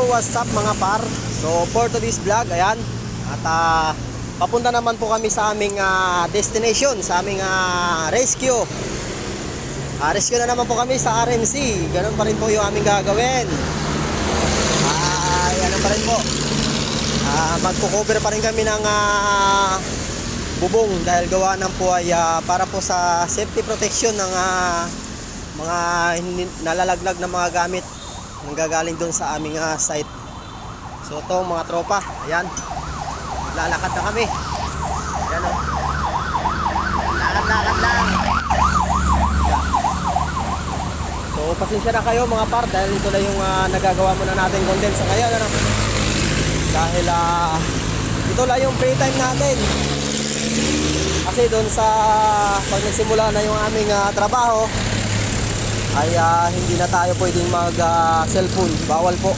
What's up mga par? So, for today's vlog, ayan. At ah, papunta naman po kami sa aming ah, destination, sa aming ah, rescue. Ah, rescue na naman po kami sa RMC. Ganun pa rin po yung aming gagawin. Ah, ano pa rin po. Ah, magko-cover pa rin kami ng ah, bubong dahil gawa ng po ay ah, para po sa safety protection ng ah, mga nalalaglag na mga gamit ang gagaling doon sa aming ah, site. So ito mga tropa, ayan. Lalakad na kami. Ayan o. Lakad-lakad lang. Ayan. So pasensya na kayo mga par dahil ito na yung ah, nagagawa muna natin content sa ngayon. Ano? Dahil ah, ito lang yung free time natin. Kasi doon sa pag nagsimula na yung aming ah, trabaho, ay ah, hindi na tayo pwedeng mag ah, cellphone. Bawal po.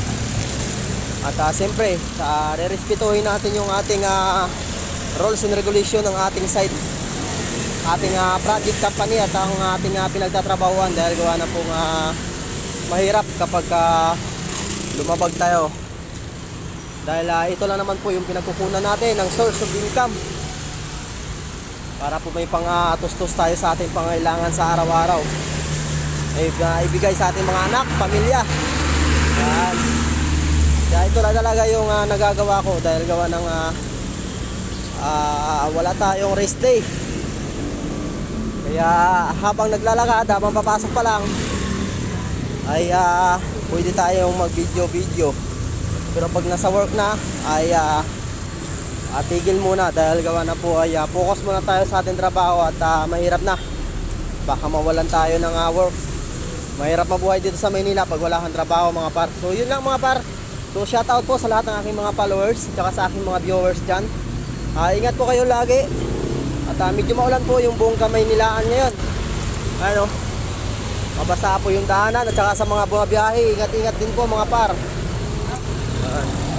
At uh, siyempre, uh, re-respetuhin natin yung ating ah, rules and regulation ng ating site. Ating ah, project company at ang ating uh, pinagtatrabahuan dahil gawa na pong ah, mahirap kapag ah, lumabag tayo. Dahil ah, ito lang naman po yung pinagkukunan natin ng source of income para po may pang-atustos tayo sa ating pangailangan sa araw-araw ay uh, ibigay sa ating mga anak, pamilya. Yan. Kaya ito na talaga yung ah, nagagawa ko dahil gawa ng ah, ah, wala tayong rest day. Kaya habang naglalakad, habang papasok pa lang, ay ah, pwede tayong mag-video-video. Pero pag nasa work na, ay ah, ah, tigil muna dahil gawa na po ay ah, focus muna tayo sa ating trabaho at ah, mahirap na. Baka mawalan tayo ng ah, work. Mahirap mabuhay dito sa Maynila pag wala kang trabaho mga par. So yun lang mga par. So shout out po sa lahat ng aking mga followers at sa aking mga viewers dyan. Ah, ingat po kayo lagi. At ah, medyo maulan po yung buong Kamaynilaan ngayon. Ano? Mabasa po yung daanan at saka sa mga bumabiyahe, ingat-ingat din po mga par. Ah.